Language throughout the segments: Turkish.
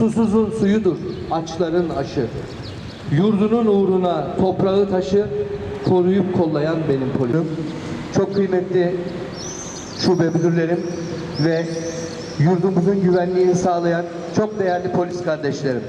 Susuzun suyudur, açların aşı. Yurdunun uğruna toprağı taşı, koruyup kollayan benim polisim. Çok kıymetli şube müdürlerim ve yurdumuzun güvenliğini sağlayan çok değerli polis kardeşlerim.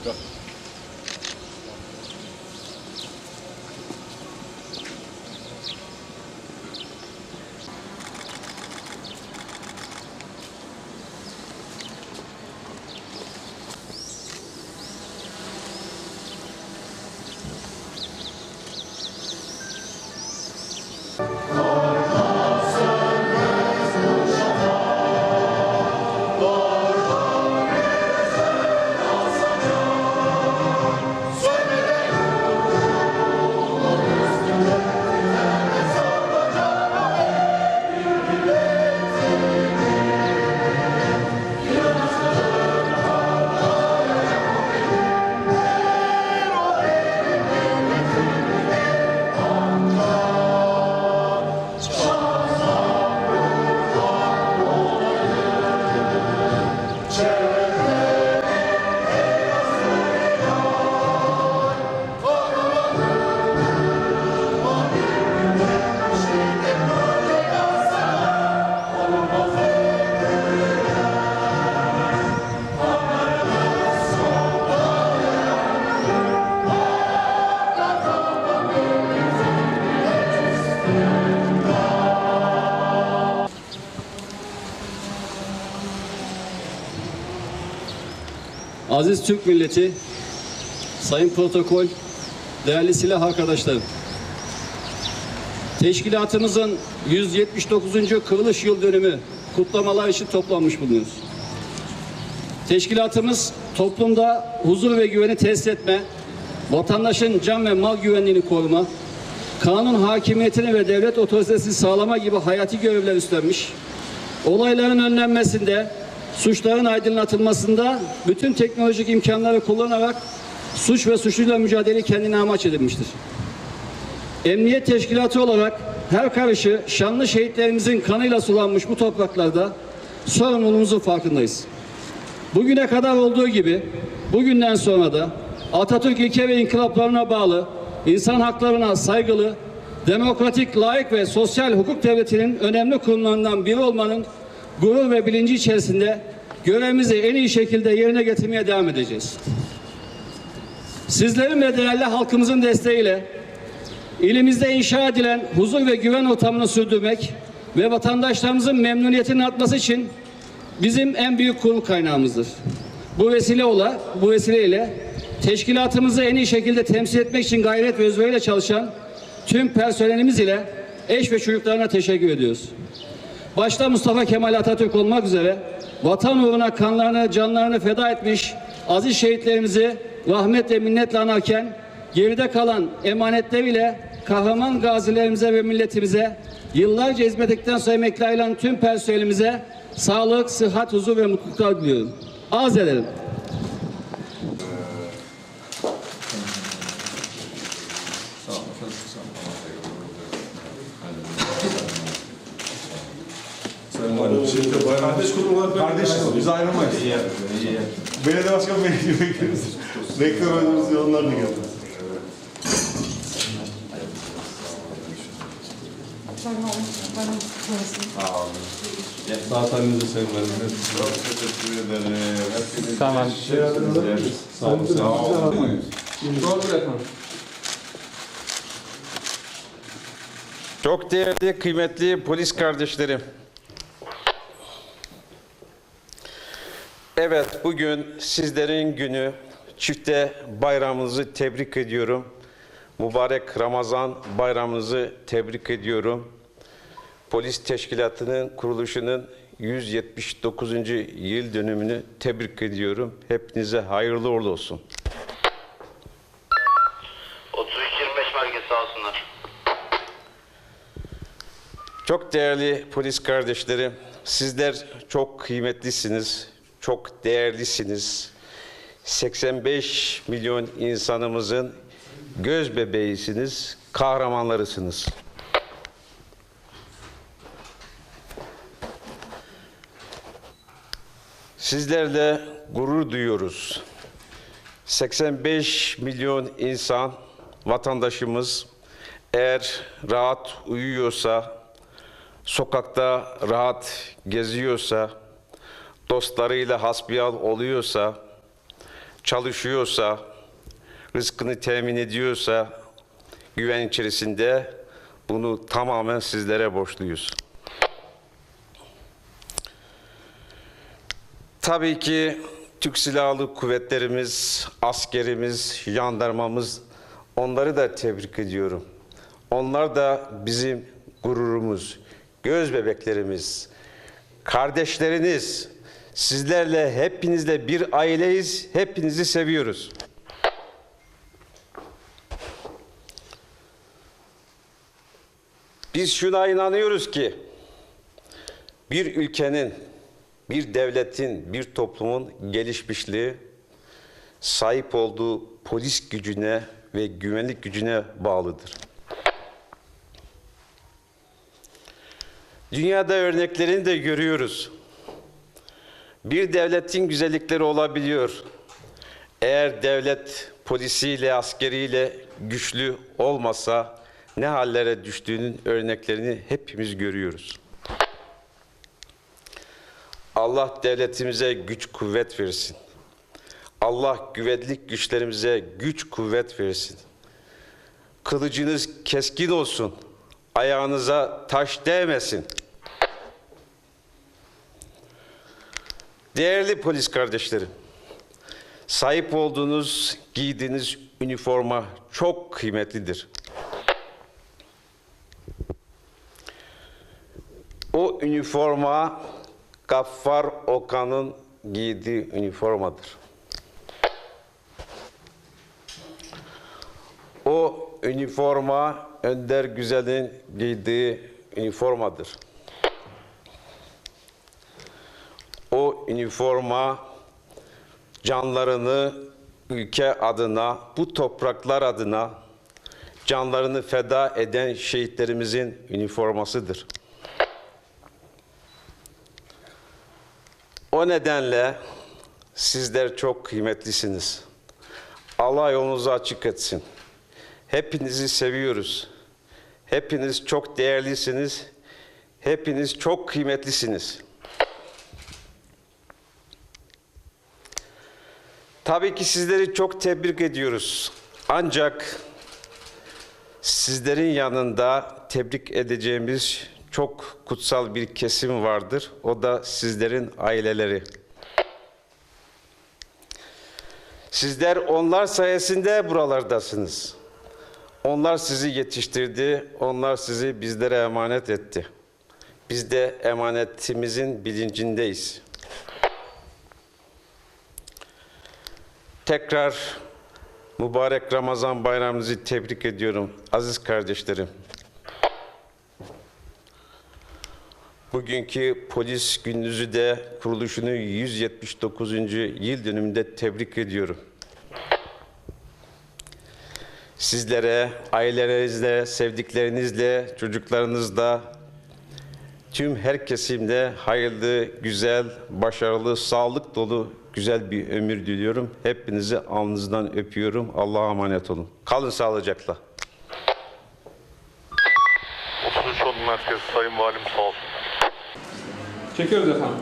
Go. Aziz Türk milleti, sayın protokol, değerli silah arkadaşlarım. Teşkilatımızın 179. kırılış yıl dönümü kutlamalar için toplanmış bulunuyoruz. Teşkilatımız toplumda huzur ve güveni tesis etme, vatandaşın can ve mal güvenliğini koruma, kanun hakimiyetini ve devlet otoritesini sağlama gibi hayati görevler üstlenmiş, olayların önlenmesinde, suçların aydınlatılmasında bütün teknolojik imkanları kullanarak suç ve suçluyla mücadele kendine amaç edilmiştir. Emniyet teşkilatı olarak her karışı şanlı şehitlerimizin kanıyla sulanmış bu topraklarda sorumluluğumuzun farkındayız. Bugüne kadar olduğu gibi bugünden sonra da Atatürk ilke ve inkılaplarına bağlı, insan haklarına saygılı, demokratik, layık ve sosyal hukuk devletinin önemli kurumlarından biri olmanın gurur ve bilinci içerisinde görevimizi en iyi şekilde yerine getirmeye devam edeceğiz. Sizlerin ve değerli halkımızın desteğiyle ilimizde inşa edilen huzur ve güven ortamını sürdürmek ve vatandaşlarımızın memnuniyetinin artması için bizim en büyük gurur kaynağımızdır. Bu vesile ola, bu vesileyle teşkilatımızı en iyi şekilde temsil etmek için gayret ve özveriyle çalışan tüm personelimiz ile eş ve çocuklarına teşekkür ediyoruz. Başta Mustafa Kemal Atatürk olmak üzere vatan uğruna kanlarını, canlarını feda etmiş aziz şehitlerimizi rahmet ve minnetle anarken geride kalan emanetleriyle kahraman gazilerimize ve milletimize yıllarca hizmet ettikten sonra emekli ayrılan tüm personelimize sağlık, sıhhat, huzur ve mutluluklar diliyorum. Arz Şimdi kardeş kurum olarak kardeş kurum. Biz ayrılmayız. Belediye başkanı beni gibi bekleriz. Rektör ödümüz onlar da geldi. Zateninizi sevmenizi. Çok teşekkür ederim. Hepiniz Tamam. Sağ olun. Sağ olun. Doğrudur efendim. Çok değerli, kıymetli polis kardeşlerim. Evet, bugün sizlerin günü. Çifte bayramınızı tebrik ediyorum. Mübarek Ramazan bayramınızı tebrik ediyorum. Polis Teşkilatı'nın kuruluşunun 179. yıl dönümünü tebrik ediyorum. Hepinize hayırlı uğurlu olsun. 33-25 merkez sağ olsunlar. Çok değerli polis kardeşlerim, sizler çok kıymetlisiniz, çok değerlisiniz. 85 milyon insanımızın göz bebeğisiniz, kahramanlarısınız. Sizlerle gurur duyuyoruz. 85 milyon insan, vatandaşımız eğer rahat uyuyorsa, sokakta rahat geziyorsa, dostlarıyla hasbihal oluyorsa, çalışıyorsa, rızkını temin ediyorsa, güven içerisinde bunu tamamen sizlere borçluyuz. Tabii ki Türk Silahlı Kuvvetlerimiz, askerimiz, jandarmamız onları da tebrik ediyorum. Onlar da bizim gururumuz, göz bebeklerimiz, kardeşleriniz. Sizlerle hepinizle bir aileyiz, hepinizi seviyoruz. Biz şuna inanıyoruz ki bir ülkenin, bir devletin, bir toplumun gelişmişliği sahip olduğu polis gücüne ve güvenlik gücüne bağlıdır. Dünyada örneklerini de görüyoruz. Bir devletin güzellikleri olabiliyor. Eğer devlet polisiyle, askeriyle güçlü olmasa ne hallere düştüğünün örneklerini hepimiz görüyoruz. Allah devletimize güç kuvvet versin. Allah güvenlik güçlerimize güç kuvvet versin. Kılıcınız keskin olsun. Ayağınıza taş değmesin. Değerli polis kardeşlerim, sahip olduğunuz, giydiğiniz üniforma çok kıymetlidir. O üniforma Gaffar Okan'ın giydiği üniformadır. O üniforma Önder Güzel'in giydiği üniformadır. O üniforma canlarını ülke adına, bu topraklar adına canlarını feda eden şehitlerimizin üniformasıdır. O nedenle sizler çok kıymetlisiniz. Allah yolunuzu açık etsin. Hepinizi seviyoruz. Hepiniz çok değerlisiniz. Hepiniz çok kıymetlisiniz. Tabii ki sizleri çok tebrik ediyoruz. Ancak sizlerin yanında tebrik edeceğimiz çok kutsal bir kesim vardır. O da sizlerin aileleri. Sizler onlar sayesinde buralardasınız. Onlar sizi yetiştirdi, onlar sizi bizlere emanet etti. Biz de emanetimizin bilincindeyiz. Tekrar mübarek Ramazan bayramınızı tebrik ediyorum aziz kardeşlerim. Bugünkü polis gününüzü de kuruluşunun 179. yıl dönümünde tebrik ediyorum. Sizlere, ailelerinizle, sevdiklerinizle, çocuklarınızla, tüm her kesimde hayırlı, güzel, başarılı, sağlık dolu güzel bir ömür diliyorum. Hepinizi alnınızdan öpüyorum. Allah'a emanet olun. Kalın sağlıcakla. 33 Merkez Sayın Valim sağ olsun. Çekiyoruz efendim.